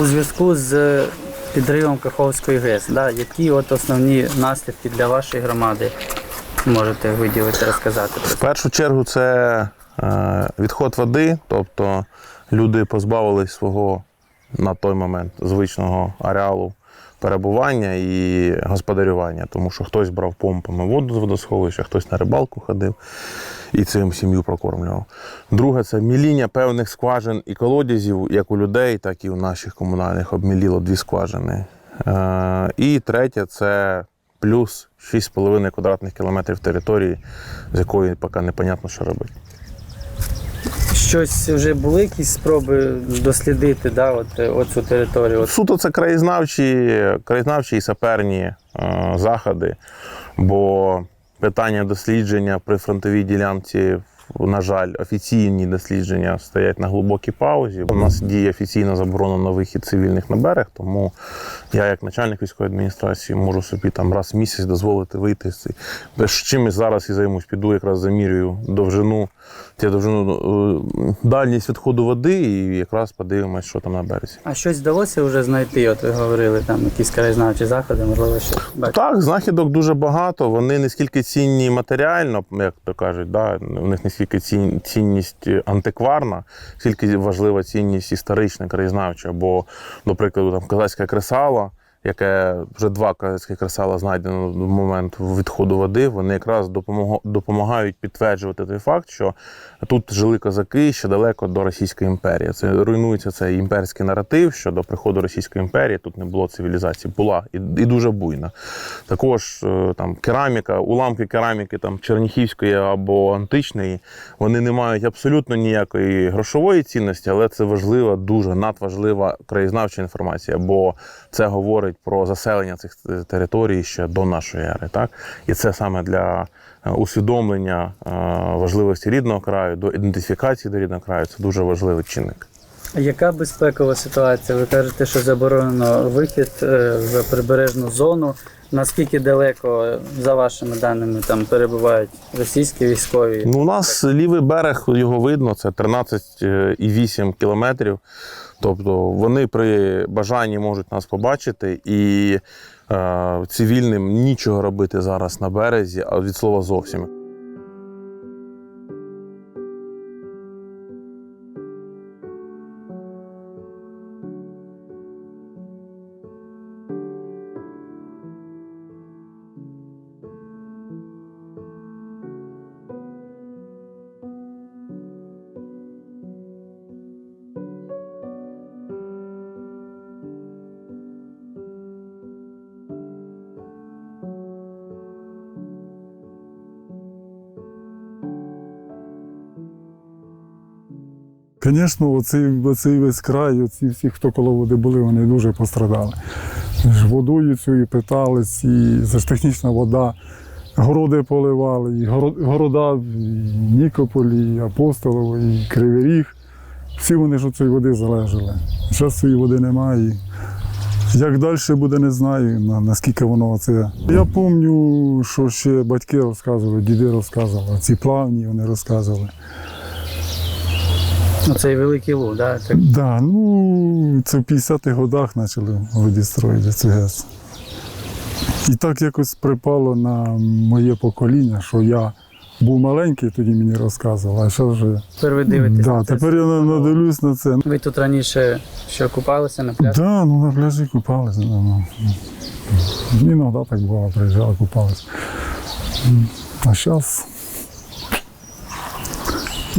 У зв'язку з підривом Каховської ГЕС, да, які от основні наслідки для вашої громади можете виділити, розказати? В першу чергу це е, відход води, тобто люди позбавились свого на той момент звичного ареалу перебування і господарювання, тому що хтось брав помпами воду з водосховища, хтось на рибалку ходив і цим сім'ю прокормлював. Друге це міління певних скважин і колодязів, як у людей, так і у наших комунальних обміліло дві скважини. Е, І третє це плюс 6,5 квадратних кілометрів території, з якої поки непонятно, що робити. Щось вже були якісь спроби дослідити да, от, е, оцю територію? Суто це краєзнавчі, краєзнавчі і саперні е, заходи, бо питання дослідження при фронтовій ділянці, на жаль, офіційні дослідження стоять на глибокій паузі. У нас діє офіційна заборона на вихід цивільних на берег, тому я, як начальник військової адміністрації, можу собі там раз в місяць дозволити вийти. з Без чимось зараз і займусь. Піду якраз замірюю довжину, я довжину е, дальність відходу води, і якраз подивимось, що там на березі. а щось вдалося вже знайти? От ви говорили, там якісь краєзнавчі заходи, можливо, що? Так, знахідок дуже багато. Вони не скільки цінні матеріально, як то кажуть, да, у них не скільки цінність антикварна, скільки важлива цінність історична, краєзнавча. Бо, до прикладу, там казацька кресало, яке вже два козацькі кресала знайдено в момент відходу води, вони якраз допомагають підтверджувати той факт, що тут жили козаки ще далеко до Російської імперії. Це руйнується цей імперський наратив, що до приходу Російської імперії тут не було цивілізації. Була і, і дуже буйна. Також е, там кераміка, уламки кераміки там черніхівської або античної, вони не мають абсолютно ніякої грошової цінності, але це важлива, дуже надважлива краєзнавча інформація, бо це говорить про заселення цих територій ще до нашої ери. Так? І це саме для е, усвідомлення е, важливості рідного краю, до ідентифікації до рідного краю це дуже важливий чинник. Яка безпекова ситуація? Ви кажете, що заборонено вихід е, в прибережну зону. Наскільки далеко, за вашими даними, там перебувають російські військові? Ну, у нас лівий берег, його видно, це 13,8 кілометрів. Тобто вони при бажанні можуть нас побачити, і е, цивільним нічого робити зараз на березі, а від слова зовсім. Звісно, оцей, оцей весь край, оці всі, хто коло води були, вони дуже пострадали. Водою цією питались, і це ж технічна вода, городи поливали, і города в Нікополі, і Апостолово, і Кривий Ріг. Всі вони ж цієї води залежали. Зараз цієї води немає. Як далі буде, не знаю, наскільки воно це. Я пам'ятаю, що ще батьки розказували, діди розказували, ці плавні вони розказували. Ну, цей великий луг, да? так? Да, ну це в 50-х годах почали воді строїти цю ГЕС. І так якось припало на моє покоління, що я був маленький, тоді мені розказували, а зараз вже. Тепер ви дивитесь. Да, на це тепер я все. надивлюсь на це. Ви тут раніше що купалися на пляжі? Да, ну на пляжі купалися. Да, ну. Іноді так було, приїжджали, купалися. А зараз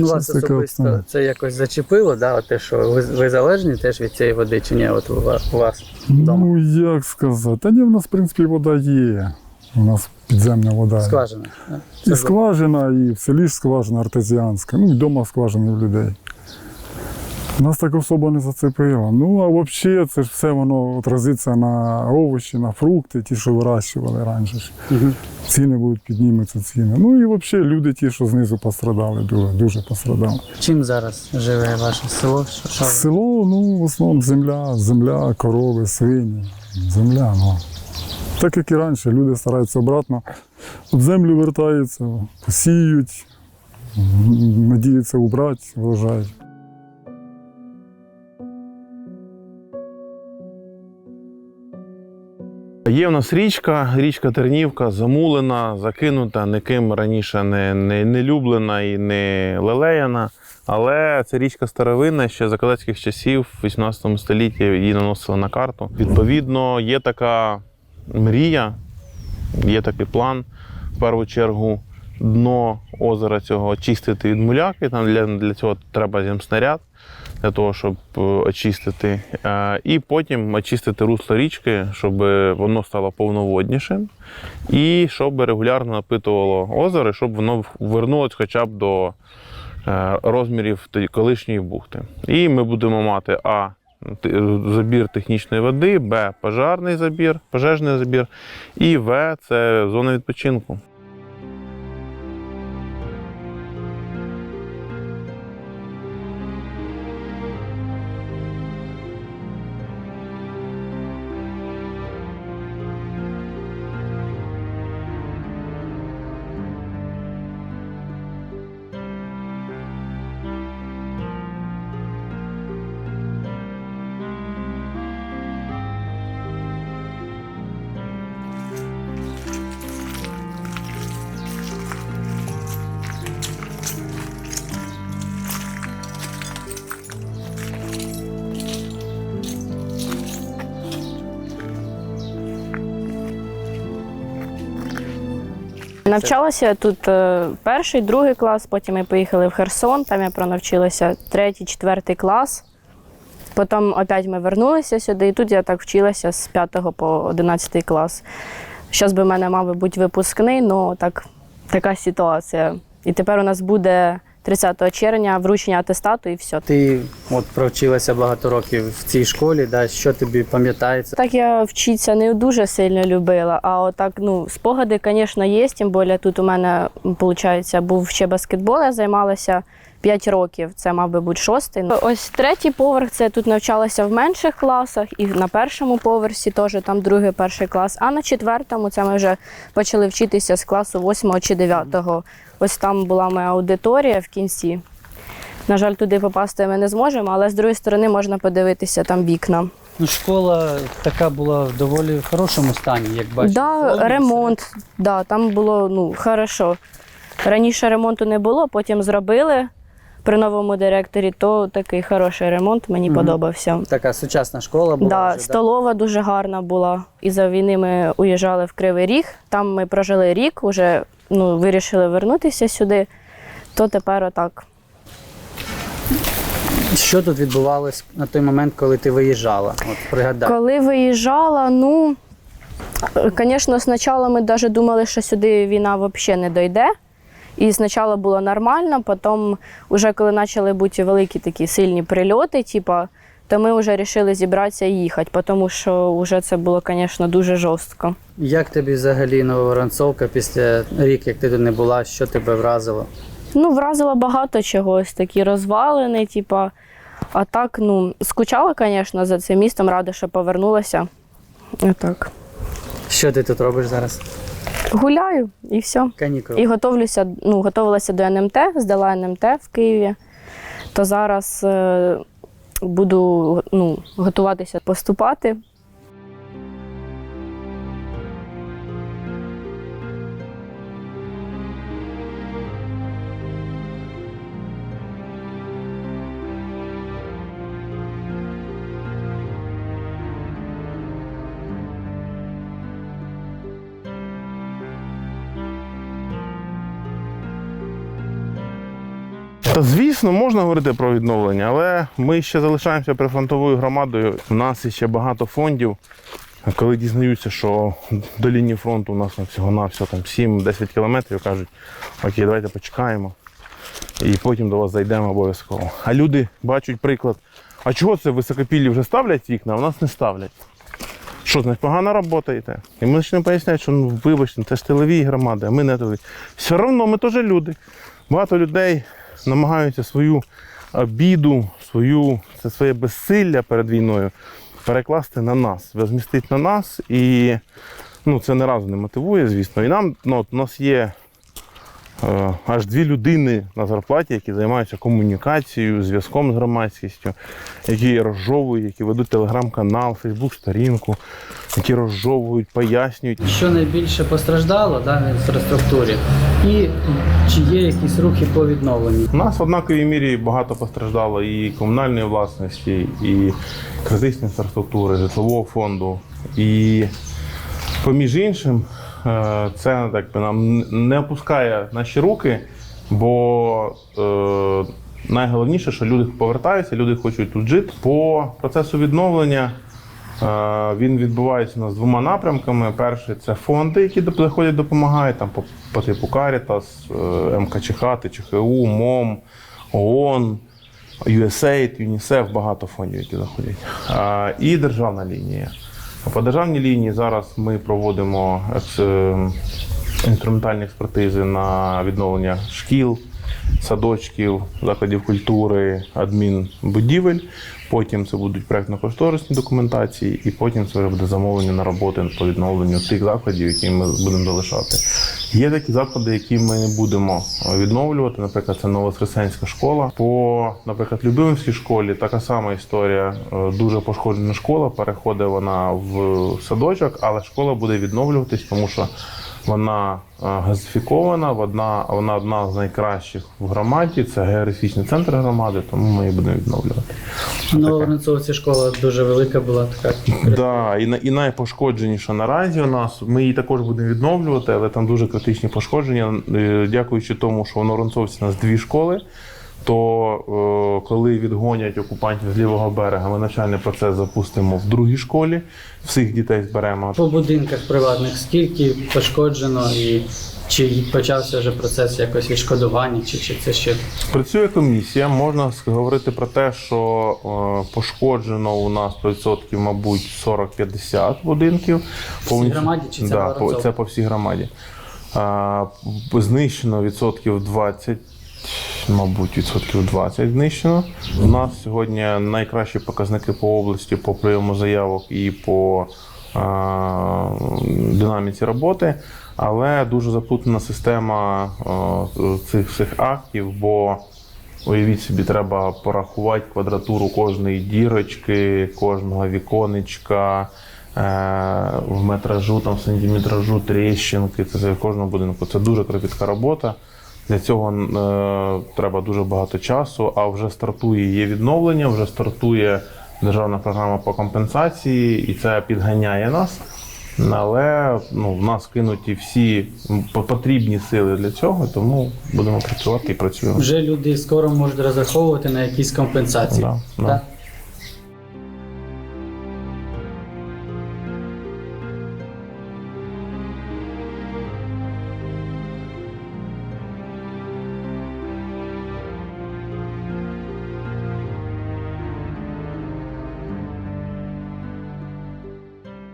Ну, вас особисто це якось зачепило, да? те, що ви, ви залежні теж від цієї води, чи ні? От у вас, у вас вдома? ну як сказати, та ні, в нас в принципі вода є. У нас підземна вода. Скважина. да? І скважина, і в селі ж скважина артезіанська, ну і вдома скважина в людей. Нас так особо не зацепило. Ну, а взагалі це ж все воно отразиться на овочі, на фрукти, ті, що вирощували раніше. Ціни будуть піднімуться ціни. Ну і взагалі люди ті, що знизу пострадали, дуже, дуже пострадали. Чим зараз живе ваше село? Що? Село, ну, в основному земля, земля, корови, свині. Земля, ну. Так як і раніше, люди стараються обратно в землю вертаються, посіють, надіються убрати, врожай. Є в нас річка, річка Тернівка, замулена, закинута, ніким раніше не, не, не люблена і не лелеяна. Але це річка старовинна, ще за козацьких часів, в 18 столітті її наносили на карту. Відповідно, є така мрія, є такий план. В першу чергу дно озера цього очистити від муляки. Там для, для цього треба земснаряд, для того, щоб е, очистити. Е, І потім очистити русло річки, щоб воно стало повноводнішим, і щоб регулярно напитувало озеро, щоб воно вернулося хоча б до е, розмірів колишньої бухти. І ми будемо мати А. Забір технічної води, Б пожарний забір, пожежний забір, і В це зона відпочинку. Навчалася тут е, перший, другий клас, потім ми поїхали в Херсон, там я пронавчилася третій, четвертий клас. Потім опять ми вернулися сюди, і тут я так вчилася з 5 по 11 клас. Зараз би в мене мав бути випускний, але так, така ситуація. І тепер у нас буде 30 червня вручення атестату і все. Ти от провчилася багато років в цій школі, да, що тобі пам'ятається? Так я вчитися не дуже сильно любила, а отак, ну, спогади, звісно, є. Тим більше тут у мене, виходить, був ще баскетбол, я займалася 5 років, це мав би бути шостий. Ось третій поверх, це тут навчалася в менших класах, і на першому поверсі теж там другий, перший клас. А на четвертому це ми вже почали вчитися з класу 8 чи 9. Ось там була моя аудиторія в кінці. На жаль, туди попасти ми не зможемо, але з другої сторони можна подивитися там вікна. Ну, школа така була в доволі хорошому стані, як бачиш. Да, ремонт. Да, там було ну, хорошо. Раніше ремонту не було, потім зробили при новому директорі, то такий хороший ремонт мені подобався. Така сучасна школа була. Да, вже, да? столова дуже гарна була. І за війни ми уїжджали в Кривий Ріг. Там ми прожили рік, вже ну, вирішили вернутися сюди. То тепер отак. Що тут відбувалось на той момент, коли ти виїжджала? От пригадай. Коли виїжджала, ну, звісно, спочатку ми навіть думали, що сюди війна взагалі не дойде. І спочатку було нормально, потім, вже коли почали бути великі такі сильні прильоти, типа, то ми вже вирішили зібратися і їхати, тому що вже це було, звісно, дуже жорстко. Як тобі взагалі Нововоронцовка після рік, як ти тут не була, що тебе вразило? Ну, вразило багато чогось, такі розвалини, типа. А так, ну, скучала, звісно, за цим містом, рада, що повернулася. Отак. Що ти тут робиш зараз? Гуляю і все. Канікули. І готовлюся, ну, готувалася до НМТ, здала НМТ в Києві. То зараз е, буду ну, готуватися поступати. Звісно, можна говорити про відновлення, але ми ще залишаємося прифронтовою громадою. У нас ще багато фондів. Коли дізнаються, що до лінії фронту у нас на всього на всього там 7-10 кілометрів, кажуть, окей, давайте почекаємо. І потім до вас зайдемо обов'язково. А люди бачать приклад. А чого це високопіллі вже ставлять вікна, а в нас не ставлять? Що, значить, погано працюєте? І ми почнемо поясняти, що ну, вибачте, це ж тилові громади, а ми не тилові. Все одно ми теж люди. Багато людей намагаються свою обіду, свою, це своє безсилля перед війною перекласти на нас, розмістити на нас. І ну, це не разу не мотивує, звісно. І нам ну, от у нас є е, аж дві людини на зарплаті, які займаються комунікацією, зв'язком з громадськістю, які розжовують, які ведуть телеграм-канал, Фейсбук-сторінку, які розжовують, пояснюють. Що найбільше постраждало да, в інфраструктурі? І чи є якісь рухи по відновленню? У нас в однаковій мірі багато постраждало і комунальної власності, і критичної інфраструктури, житлового фонду. І поміж іншим, е, це так би нам не опускає наші руки, бо е, найголовніше, що люди повертаються, люди хочуть тут жити. По процесу відновлення е, він відбувається у нас двома напрямками. Перший це фонди, які приходять, допомагають там по, по типу Caritas, е, МКЧХ, ТЧХУ, МОМ, ООН. USAID, UNICEF, багато фондів, які заходять. А, і державна лінія. По державній лінії зараз ми проводимо е, інструментальні експертизи на відновлення шкіл, садочків, закладів культури, адмінбудівель. Потім це будуть проєктно-кошторисні документації, і потім це вже буде замовлення на роботи по відновленню тих закладів, які ми будемо залишати. Є такі заклади, які ми будемо відновлювати. Наприклад, це Новосресенська школа. По, наприклад, Любимівській школі така сама історія. Е, Дуже пошкоджена школа. Переходить вона в садочок, але школа буде відновлюватись, тому що вона е, газифікована, вона, вона одна з найкращих в громаді. Це географічний центр громади, тому ми її будемо відновлювати. Ну, Воронцовці школа дуже велика була така. Да, і, і найпошкодженіша наразі у нас. Ми її також будемо відновлювати, але там дуже критичні пошкодження. Е, Дякуючи тому, що в Воронцовці у нас дві школи. То е, коли відгонять окупантів з лівого берега, ми навчальний процес запустимо в другій школі. Всіх дітей зберемо. По будинках приватних скільки пошкоджено і чи почався вже процес якось відшкодування, чи, чи це ще Працює комісія. Можна говорити про те, що е, пошкоджено у нас відсотків, мабуть, 40-50 будинків. всій громаді, чи це да, по по, це по всій громаді. А, знищено відсотків 20, мабуть, відсотків 20 знищено. У нас сьогодні найкращі показники по області по прийому заявок і по динаміці роботи, але дуже заплутана система цих всіх актів, бо Уявіть собі, треба порахувати квадратуру кожної дірочки, кожного віконечка, е, в метражу, там, сантиметражу, тріщинки. Це в кожному будинку. Це дуже кропітка робота. Для цього е, треба дуже багато часу, а вже стартує є відновлення, вже стартує державна програма по компенсації, і це підганяє нас. Але ну, в нас кинуті всі потрібні сили для цього, тому будемо працювати і працюємо. вже люди скоро можуть розраховувати на якісь компенсації? Да, да. Так?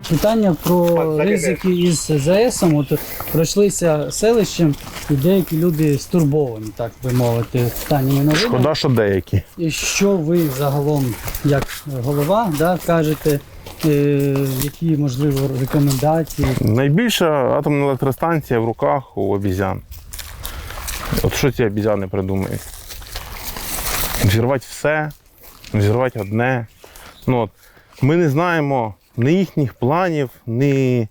Питання про ризики із ЗС. От пройшлися селищем, і деякі люди стурбовані, так би мовити, останніми новинами. Шкода, що деякі. І що ви загалом, як голова, да, кажете, е, які можливо рекомендації? Найбільша атомна електростанція в руках у обізян. От що ці обізяни придумають? Взірвати все, взірвати одне. Ну, от, ми не знаємо ні їхніх планів, ні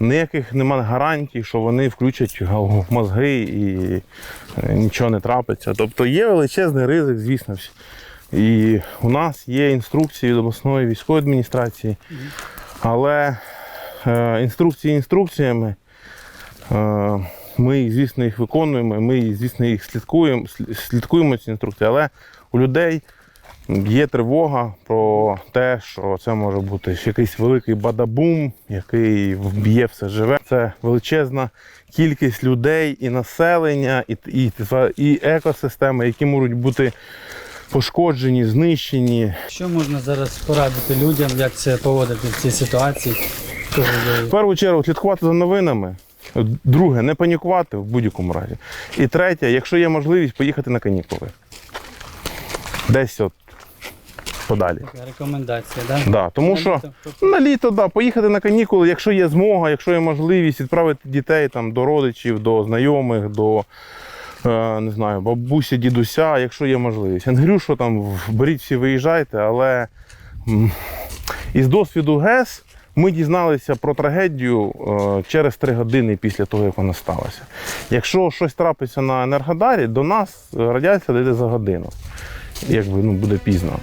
ніяких немає гарантій, що вони включать мозги і е, нічого не трапиться. Тобто є величезний ризик, звісно. І у нас є інструкції від обласної військової адміністрації, але е, інструкції інструкціями. Е, Ми, звісно, їх виконуємо, ми, звісно, їх слідкуємо, слідкуємо ці інструкції, але у людей є тривога про те, що це може бути якийсь великий бадабум, який вб'є все живе. Це величезна кількість людей і населення, і, і, і екосистеми, які можуть бути пошкоджені, знищені. Що можна зараз порадити людям, як це поводити в цій ситуації? В першу чергу слідкувати за новинами. Друге, не панікувати в будь-якому разі. І третє, якщо є можливість, поїхати на канікули. Десь от подалі. Така рекомендація, так? Да, тому що на літо, да, поїхати на канікули, якщо є змога, якщо є можливість відправити дітей там, до родичів, до знайомих, до е, не знаю, бабусі, дідуся, якщо є можливість. Я не говорю, що там беріть всі виїжджайте, але із досвіду ГЕС ми дізналися про трагедію е, через три години після того, як вона сталася. Якщо щось трапиться на Енергодарі, до нас радіація дійде за годину. Якби ну, буде пізно.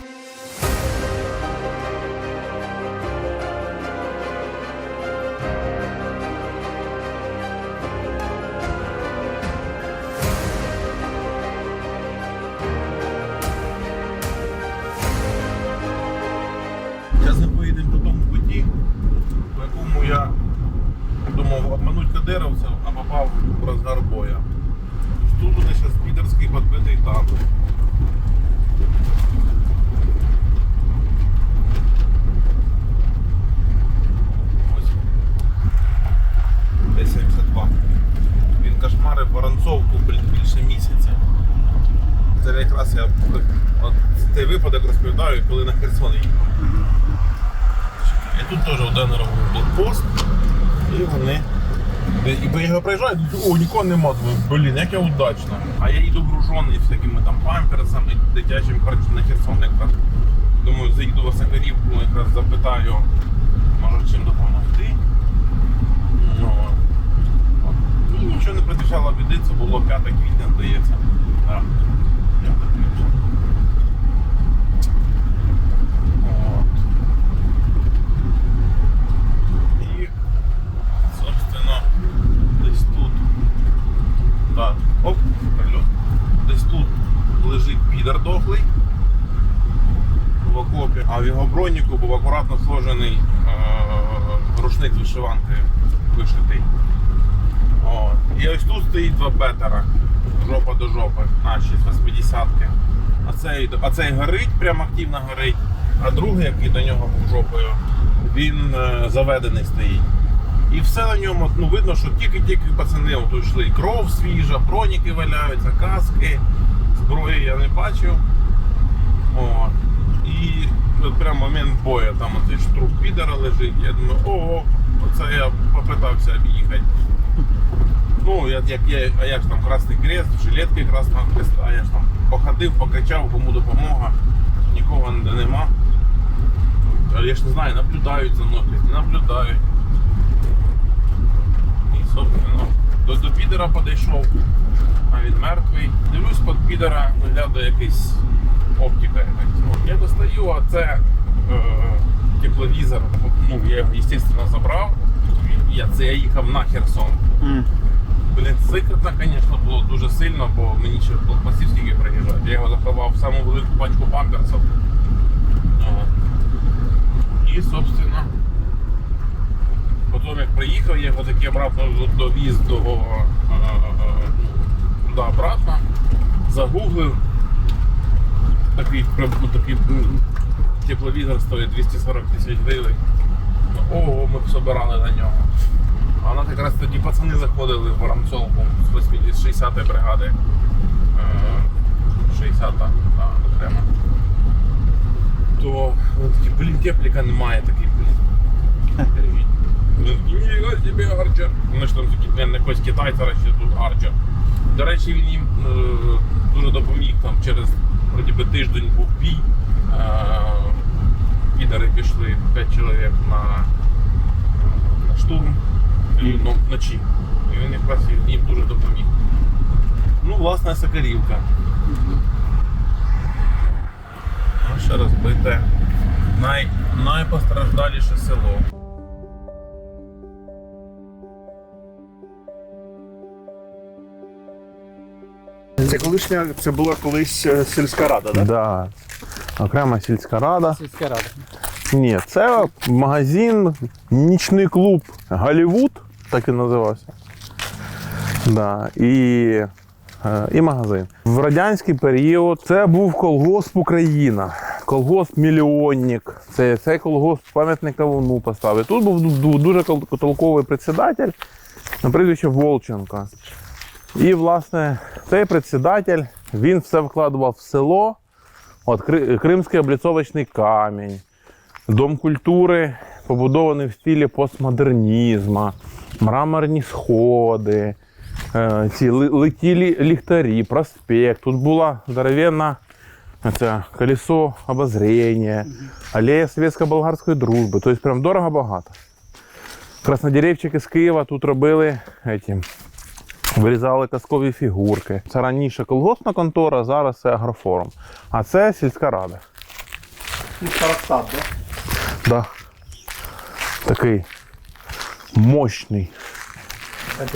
Блін, як я удачно. А я їду гружений всякими там памперсами, дитячим харчем на Херсон якраз. Думаю, заїду в Осакарівку, якраз запитаю, може чим допомогти. Ну. І нічого не предвіщало біди, це було 5 квітня, здається. 5 квітня. От. І, собственно, десь тут. Так, оп, прильот. Десь тут лежить підер дохлий в окопі, а в його броніку був акуратно сложений е- рушник з вишиванкою вишитий. От. І ось тут стоїть два бетера. Жопа до жопи, наші 80-ки. А цей, а цей горить, прям активно горить. А другий, який до нього був жопою, він е, заведений стоїть. І все на ньому, ну видно, що тільки-тільки пацани от йшли. Кров свіжа, броніки валяються, каски, зброї я не бачив. О, і от прям момент бою, там ж труп підера лежить. Я думаю, ого, оце я попитався об'їхати. Ну, я, як я, а як ж там Красний Крест, жилетки Красного Хреста, я ж там походив, покричав, кому допомога, нікого нема. Але я ж не знаю, наблюдають за мною, не наблюдають. Собственно, до, до підера підійшов, а він мертвий. Дивлюсь, під підера виглядає якийсь оптика якась. Я достаю, а це е, тепловізор. Ну, я його, звісно, забрав. Я, це я їхав на Херсон. Блін, сикотно, звісно, було дуже сильно, бо мені ще блокпостів скільки приїжджають. Я його заховав в саму велику пачку памперсів. І, собственно, приїхав, я його таки обратно довіз до, е, е, ну, до обратно, загуглив. Такий, ну, такий тепловізор стоїть 240 тисяч гривень. Ну, Ого, ми б собирали на нього. А у нас якраз тоді пацани заходили в Воронцовку з 60-ї бригади. Е, 60-та, так, окремо. То вони такі, блін, тепліка немає такий, блін. Ніга собі арчер. Вони ж там не якось китайця, ще тут арчер. До речі, він їм е, дуже допоміг там через би тиждень був бій. Е, підари пішли 5 чоловік на, на штурм ну, вночі. І він якраз їм дуже допоміг. Ну, власне, Сокарівка. Ну, ще розбите. Най, найпостраждаліше село. Колишня, це була колись е, сільська рада, так? Да. Окрема сільська рада. Сільська рада. Ні, це магазин, нічний клуб Голлівуд, так і називався. Да. І, е, і магазин. В радянський період це був колгосп Україна. Колгосп Мільйонник. Це, цей колгосп пам'ятник Кавуну поставив. Тут був дуже толковий председатель на прізвище Волченко. І, власне, цей председатель він все вкладував в село, От Кримський обліцовочний камінь, дом культури, побудований в стилі постмодернізму, мраморні сходи, е, ці летілі ліхтарі, проспект. Тут була здоровенна це колесо обозрення, алея совєтсько-болгарської дружби. Тобто прям дорого-багато. Краснодеревчики з Києва тут робили еті, вирізали казкові фігурки. Це раніше колгоспна контора, зараз це агрофорум. А це сільська рада. Старостат, да? Да. Такий мощний,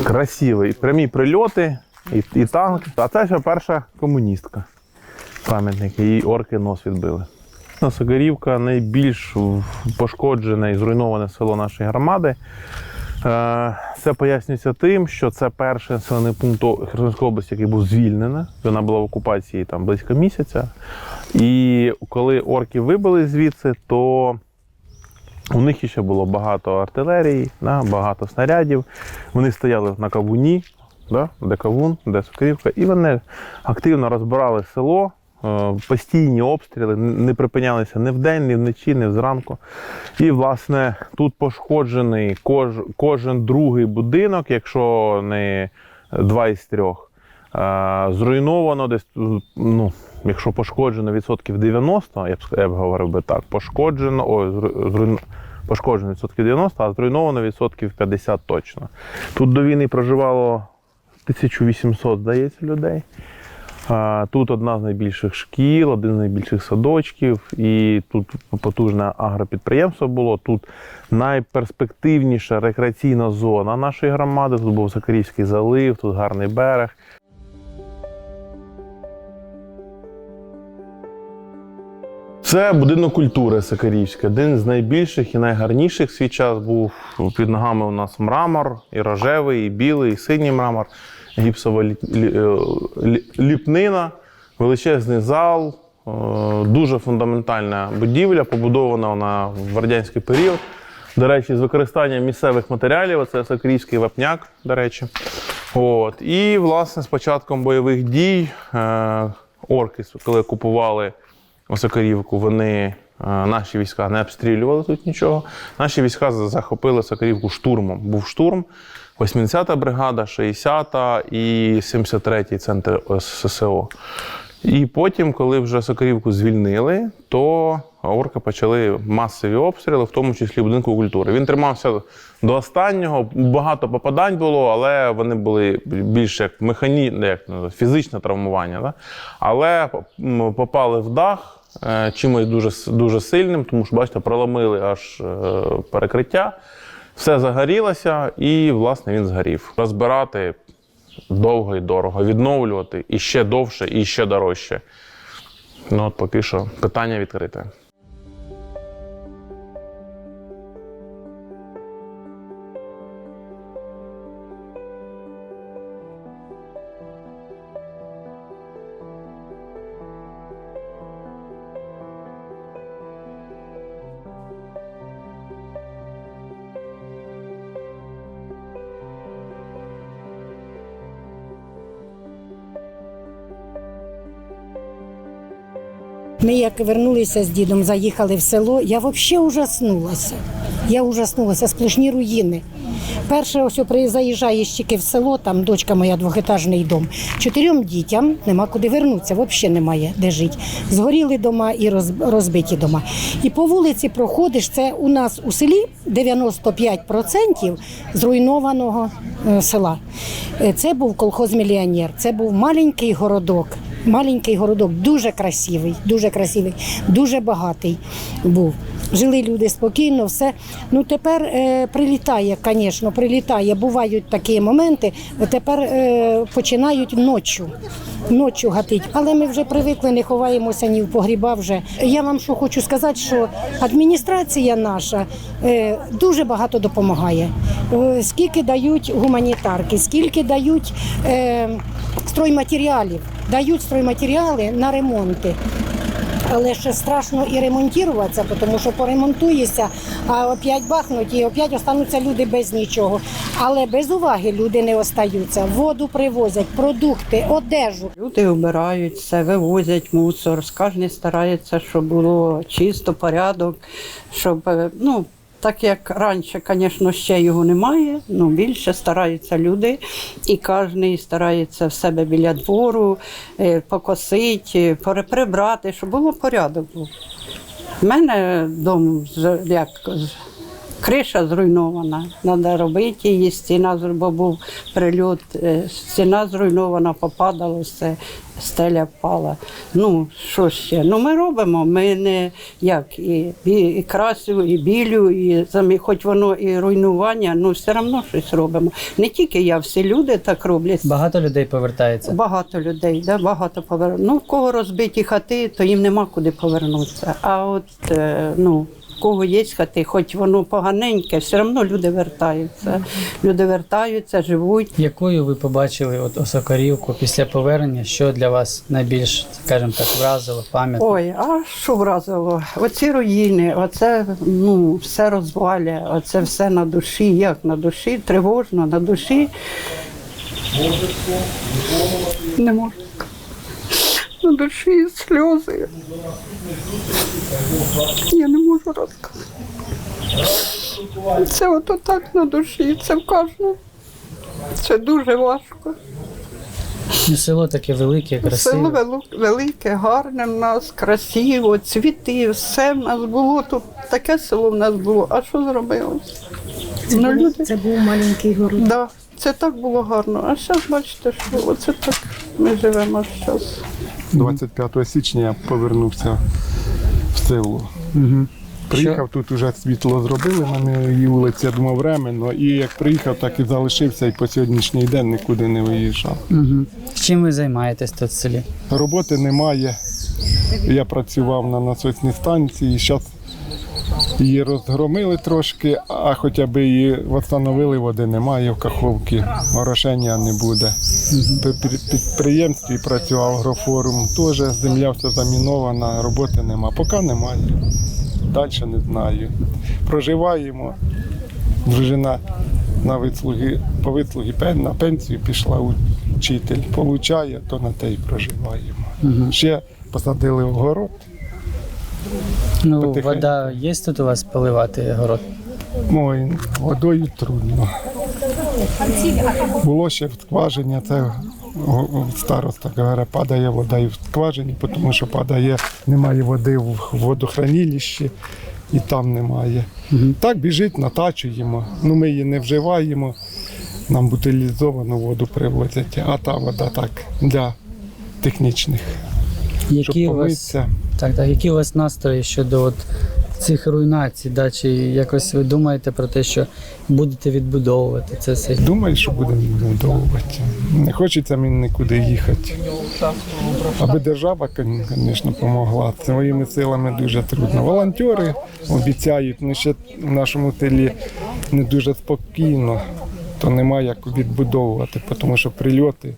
красивий. Прямі прильоти і, і танк. А це ще перша комуністка. Пам'ятник, її орки нос відбили. Сокирівка найбільш пошкоджене і зруйноване село нашої громади. Е, Це пояснюється тим, що це перший населений пункт Херсонської області, який був звільнений. Вона була в окупації там близько місяця. І коли орки вибили звідси, то у них ще було багато артилерії, да, багато снарядів. Вони стояли на кавуні, да, де кавун, де Сокирівка, і вони активно розбирали село. Е, Постійні обстріли не припинялися ні вдень, ні вночі, ні зранку. І, власне, тут пошкоджений кож, кожен другий будинок, якщо не два із трьох. Е, Зруйновано десь, ну, якщо пошкоджено відсотків 90, я б, я б говорив би так, пошкоджено, ой, зруйно- пошкоджено відсотків 90, а зруйновано відсотків 50 точно. Тут до війни проживало 1800, здається, людей. Тут одна з найбільших шкіл, один з найбільших садочків, і тут потужне агропідприємство було. Тут найперспективніша рекреаційна зона нашої громади. Тут був Закарівський залив, тут гарний берег. Це будинок культури Сакарівський, один з найбільших і найгарніших. Свій час був під ногами у нас мрамор, і рожевий, і білий, і синій мрамор, гіпсова лі- лі- е, ліпнина, величезний зал, е, дуже фундаментальна будівля, побудована вона в радянський період. До речі, з використанням місцевих матеріалів, це Сакарівський вапняк, до речі. От. І, власне, з початком бойових дій е, орки, коли окупували Сокарівку, вони наші війська не обстрілювали тут нічого. Наші війська захопили Сокарівку штурмом. Був штурм. 80-та бригада, 60-та і 73-й центр ССО. І потім, коли вже Сокарівку звільнили, то орки почали масові обстріли, в тому числі будинку культури. Він тримався до останнього. Багато попадань було, але вони були більш як механі... як фізичне травмування. Да? Але попали в дах е, чимось дуже, дуже сильним, тому що, бачите, проломили аж е, перекриття. Все загорілося, і, власне, він згорів. Розбирати довго і дорого, відновлювати і ще довше, і ще дорожче. Ну, от поки що питання відкрите. Ми як вернулися з дідом, заїхали в село, я взагалі ужаснулася. Я ужаснулася, сплошні руїни. Перше, ось заїжджаєш тільки в село, там дочка моя двохетажний дом. Чотирьом дітям нема куди вернутися, взагалі немає де жити. Згоріли дома і розбиті дома. І по вулиці проходиш, це у нас у селі 95% зруйнованого е, села. Е, Це був колхоз мільйонер, це був маленький городок. Маленький городок, дуже красивий, дуже красивий, дуже багатий був. Жили люди спокійно, все. Ну тепер е, прилітає, звісно, прилітає. Бувають такі моменти. Тепер е, починають ночі. Ночі гатить, але ми вже привикли, не ховаємося ні в погріба вже. Я вам що хочу сказати, що адміністрація наша е, дуже багато допомагає. Скільки дають гуманітарки, скільки дають е, стройматеріалів, дають стройматеріали на ремонти. Але ще страшно і ремонтуватися, тому що поремонтуєшся, а опять бахнуть і опять остануться люди без нічого. Але без уваги люди не остаються. Воду привозять, продукти, одежу. Люди обирають все, вивозять мусор, кожен старається, щоб було чисто, порядок, щоб е, ну. Так як раніше, звісно, ще його немає, ну більше стараються люди, і кожен старається в себе біля двору е, покосити, пере- прибрати, щоб було порядок. У мене дом як криша зруйнована. Треба робити її, стіна бо був прильот, е, стіна зруйнована, попадало все, стеля впала. Ну, що ще? Ну, ми робимо. Ми не як і, і, і красю, і білю, і самі, хоч воно і руйнування, ну все одно щось робимо. Не тільки я, всі люди так роблять. Багато людей повертається. Багато людей, да, багато повер... Ну, в кого розбиті хати, то їм нема куди повернутися. А от е, ну, кого є хати, хоч воно поганеньке, все одно люди вертаються. Люди вертаються, живуть. Якою ви побачили от Осокорівку після повернення? Що для вас найбільш, скажімо так, вразило пам'ятно? Ой, а що вразило? Оці руїни, оце ну, все розваля, оце все на душі. Як на душі? Тривожно, на душі. Не можу. На душі сльози. Я не можу розказати. Це ото так на душі, це в кожному. Це дуже важко. Ну, Село таке велике, красиве. велу- велике, гарне в нас, красиво, цвіти, все в нас було. Тут таке село в нас було. А що зробилось? Ну, люди, Це був маленький город. да, це так було гарно. А зараз бачите, що оце так ми живемо зараз. 25 січня я повернувся в село. Приїхав, тут вже світло зробили на моїй вулиці, я думав временно. І як приїхав, так і залишився і по сьогоднішній день нікуди не виїжджав. Угу. Чим ви займаєтесь тут в селі? Роботи немає. Я працював на насосній станції, зараз її розгромили трошки, а хоча б її встановили, води немає в каховці, орошення не буде. При при- підприємстві працював агрофорум, теж земля все замінована, роботи нема. Поки немає. Далі не знаю. Проживаємо. Дружина на вислуги, по вислуги на пенсію пішла учитель. Получає, то на те й проживаємо. Ще посадили в город. Ну, Потихеньку. вода є тут у вас поливати город? Ой, водою трудно. Було ще в скважині, це староста говорить, падає вода і в скважині, тому що падає, немає води в водохранилищі і там немає. Так біжить, натачуємо. Ну, ми її не вживаємо, нам бутилізовану воду привозять, а та вода так для технічних. Які у вас, так, так, які у вас настрої щодо от цих руйнацій? Да? Чи якось ви думаєте про те, що будете відбудовувати це все? Думаю, що будемо відбудовувати. Не хочеться мені нікуди їхати. Аби держава, звісно, допомогла. Своїми силами дуже трудно. Волонтери обіцяють, але ще в нашому селі не дуже спокійно, то немає як відбудовувати, тому що прильоти.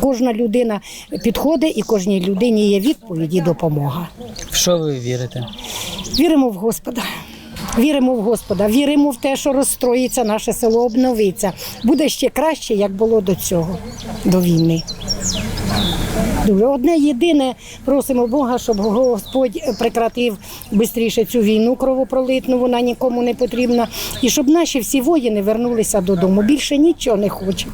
Кожна людина підходить і кожній людині є відповідь і допомога. В що ви вірите? Віримо в Господа. Віримо в Господа, віримо в те, що розстроїться наше село, обновиться. Буде ще краще, як було до цього, до війни. Одне єдине, просимо Бога, щоб Господь прекратив швидше цю війну кровопролитну, вона нікому не потрібна. І щоб наші всі воїни вернулися додому. Більше нічого не хочемо.